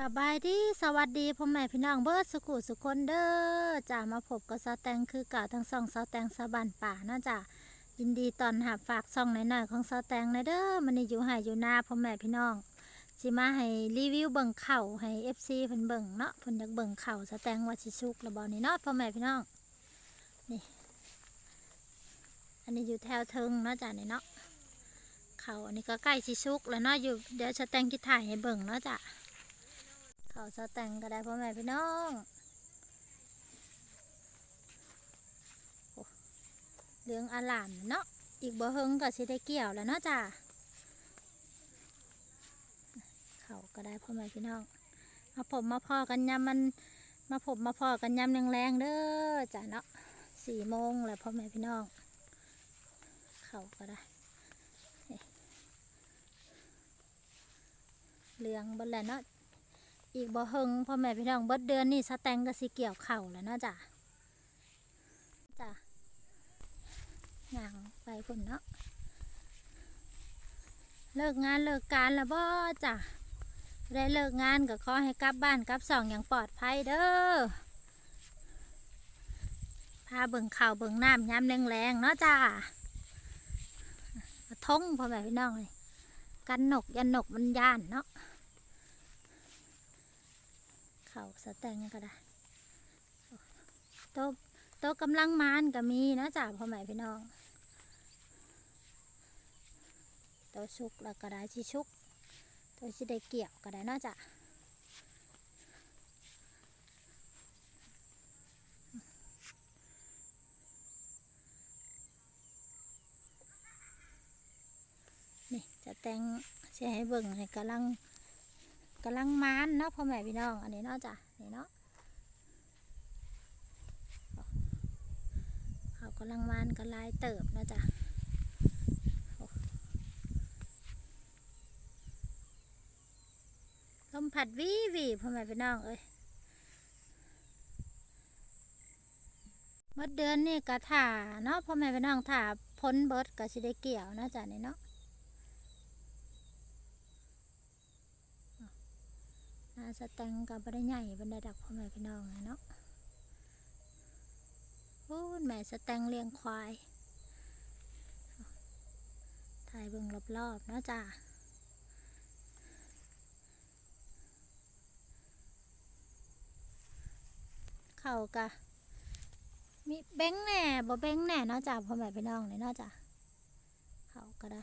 สบายดีสวัสดีพ่อแม่พี่น้องเบิร์ดสุขุสุคนเด้อจ้ามาพบกับสาวแตงคือเก่าทั้งสองสาวแตงสาวบันป่านะจ้ายินดีตอนหับฝากซองหน่อยๆของสาวแตงนะเด้อมันนี่อยู่ไห้อยู่หน้าพ่อแม่พี่น้องสิมาให้รีวิวเบิ่งเข่าให้ FC เพิ่นเบิ่งเนาะเพิ่นอยากเบิ่งเข่าสาวแตงว่าสิสุกระบอนี่เนาะพ่อแม่พี่น้องนี่อันนี้อยู่แถวเทิงเนาะจ้านี่เนาะเข่าอันนี้ก็ใกล้สิสุกแล้วเนาะอยู่เดี๋ยวสาวแตงคิถ่ายให้เบิ่งเนาะจ้า เขาสแตงก็ได้พ่อแม่พี่น้องเรื่องอาลามเนาะอีกบ่เฮงก็สิได้เกี่ยวแล้วเนาะจ้าเขาก็ได้พ่อแม่พี่น้องมาผมมาพอกันยามมันมาผมมาพอกันยามแรงๆเด้อจ้าเนาะสี่โมงแล้วพ่อแม่พี่น้อง เขาก็ได้เรื่องบนแหละเนาะ อีกบ่เฮงพ่อแม่พี่น้องเบิดเดือนนี่สแตงก็สิเกี่ยวเข่าแล้วเนาะจ้ะจ้ะย่างไปพุ่นเนาะเลิกงานเลิกการแล้วบ่จ้ะได้เลิกงานก็ขอให้กลับบ้านกลับสองอย่างปลอดภัยเด้อพาเบิ่งข่าวเบิ่งน้ำย้ำแรงๆเนาะจ้ะทงพ่อแม่พี่น้องเลยกันหนกยันหนกมันย่านเนาะ เขาสแตงก็ได้โตะโตะกำลังมานก็มีนะจ๊ะพ่อแม่พี่น้องโตะชุกแล้วก็ได้ชิชุกโตะชิได้เกี่ยวก็ได้เนาะจ๊ะนี่จะแต่งเสียให้เบิ่งให้กำลัง กำลังมานเนาะพ่อแม่พี่น้องอันนี้เนาะจ้ะนี่เนาะเขากำลังมานก็ลายเติบเนาะจ้ะลมผัดวีวีพ่อแม่พี่น้องเอ้ยเมื่อเดือนนี่ก็ถ่าเนาะพ่อแม่พี่น้องถาพ้นเบิดก็สิได้เกี่ยวนะจ้ะนี่เนาะ นา สแตงกับบันไดใหญ่บันไดดักพ่อแม่พี่น้องเลยเนาะโอ้แม่สแตงเลี้ยงควาย ถ่ายเบิ่งรอบๆเนาะจ้าเข่ากะมีเบ้งแหน่บ่เบ้งแหน่เนาะจ้าพ่อแม่พี่น้องเลยเนาะจ้าเขาก็ได้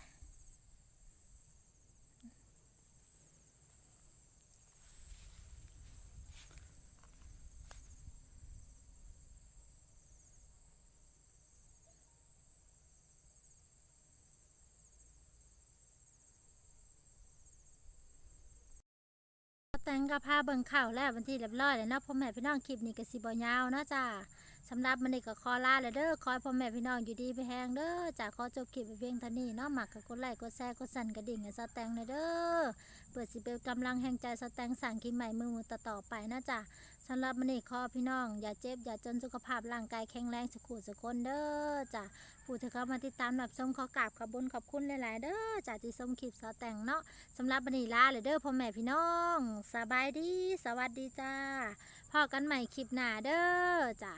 แตงกับผ้าเบิ่งข่าวแล้ววันที่เรียบร้อยเลยเนาะพ่อแม่พี่น้องคลิปนี้ก็สิบ่ยาวเนาะจ้า สำหรับมันนี้ก็ขอลาเลยเด้อขอให้พ่อแม่พี่น้องอยู่ดีไปแหงเด้อจ้าขอจบคลิปไปเพียงเท่านี้เนาะหมักกับกดไลค์กดแชร์กดสั่นกระดิ่งให้สแตงเลยเด้อเปิดสิเป็นกำลังแห่งใจสแตงสั่งคลิปใหม่มือมือต่อไปนะจ้าสำหรับมันนี้ขอพี่น้อง อย่าเจ็บอย่าจนสุขภาพร่างกายแข็งแรงสุขุสุขคนเด้อจ้าผู้ที่เข้ามาติดตามรับชมขอกราบขอบคุญขอบคุณหลายๆเด้อจ้าที่ชมคลิปสแตงเนาะสำหรับบันนี้ลาเลยเด้อพ่อแม่พี่น้องสบายดี สวัสดีจ้าพอกันใหม่คลิปหน้าเด้อจ้า